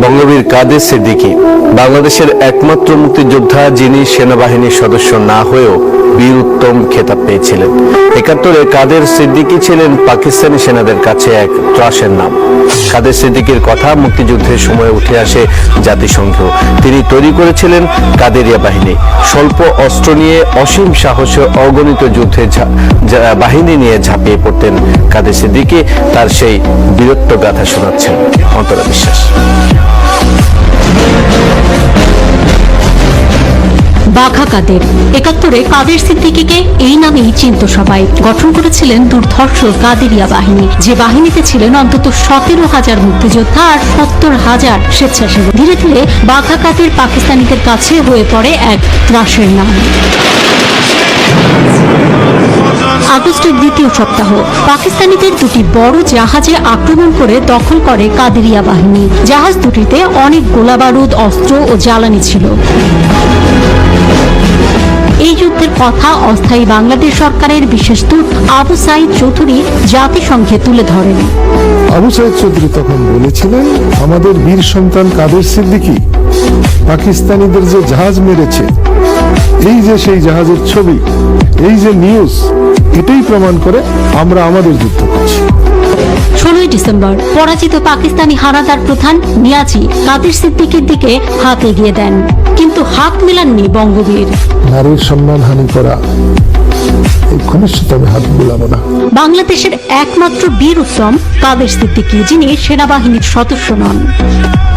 বঙ্গবীর কাদের সিদ্দিকী? বাংলাদেশের একমাত্র মুক্তিযোদ্ধা যিনি সেনাবাহিনীর সদস্য না হয়েও বীর উত্তম খেতাব পেয়েছিলেন। একাত্তরে কাদের সিদ্দিকী ছিলেন পাকিস্তানি সেনাদের কাছে এক ত্রাসের নাম। কাদের সিদ্দিকীর কথা মুক্তিযুদ্ধের সময় উঠে আসে জাতিসংঘ। তিনি তৈরি করেছিলেন কাদেরিয়া বাহিনী। স্বল্প অস্ত্র নিয়ে অসীম সাহসে অগণিত যুদ্ধে বাহিনী নিয়ে ঝাঁপিয়ে পড়তেন কাদের সিদ্দিকী। তার সেই বীরত্ব গাথা শোনাচ্ছেন অন্তরা বাঘা কাদের একাত্তরে কাদের সিদ্দিকীকে এই নামেই চিনত সবাই। গঠন করেছিলেন দুর্ধর্ষ কাদেরিয়া বাহিনী। যে বাহিনীতে ছিলেন অন্তত সতেরো হাজার মুক্তিযোদ্ধা আর সত্তর হাজার স্বেচ্ছাসেবক। ধীরে ধীরে বাঘা কাদের পাকিস্তানিদের কাছে হয়ে পড়ে এক ত্রাসের নাম। আগস্টের দ্বিতীয় সপ্তাহ। পাকিস্তানিদের দুটি বড় জাহাজে আক্রমণ করে দখল করে কাদেরিয়া বাহিনী। জাহাজ দুটিতে অনেক গোলাবারুদ, অস্ত্র ও জ্বালানি ছিল। এই যুদ্ধের কথা অস্থায়ী বাংলাদেশ সরকারের বিশেষ দূত আবু সাইদ চৌধুরী জাতিসংঘে তুলে ধরেন। আবু সাইদ চৌধুরী তখন বলেছিলেন, আমাদের বীর সন্তান কাদের সিদ্দিকী? পাকিস্তানিদের যে জাহাজ মেরেছে, এই যে সেই জাহাজের ছবি এই যে নিউজ এটাই প্রমাণ করে আমরা আমাদের যুদ্ধ করছি। ষোলোই ডিসেম্বর পরাজিত পাকিস্তানি হানাদার প্রধান নিয়াজি কাদের সিদ্দিকের দিকে হাত এগিয়ে দেন কিন্তু হাত মেলাননি বঙ্গবীর। নারীর সম্মান হানি করা বাংলাদেশের একমাত্র বীর উত্তম কাদের সিদ্দিকী, যিনি সেনাবাহিনীর সদস্য নন।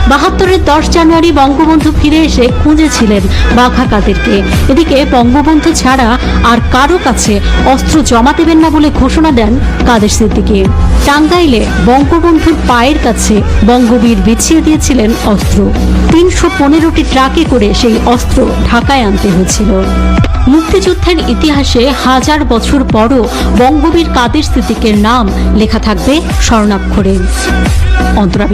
বাহাত্তরের দশ জানুয়ারি বঙ্গবন্ধু ফিরে এসে খুঁজেছিলেন বাঘা কাদেরকে এদিকে বঙ্গবন্ধু ছাড়া আর কারও কাছে অস্ত্র জমা দেবেন না বলে ঘোষণা দেন কাদের সিদ্দিকী। টাঙ্গাইলে বঙ্গবন্ধুর পায়ের কাছে বঙ্গবীর বিছিয়ে দিয়েছিলেন অস্ত্র। তিনশো পনেরোটি ট্রাকে করে সেই অস্ত্র ঢাকায় আনতে হয়েছিল। মুক্তিযুদ্ধের ইতিহাসে হাজার বছর পরও বঙ্গবীর কাদের সিদ্দিকের নাম লেখা থাকবে স্বর্ণাক্ষরে। অন্তরা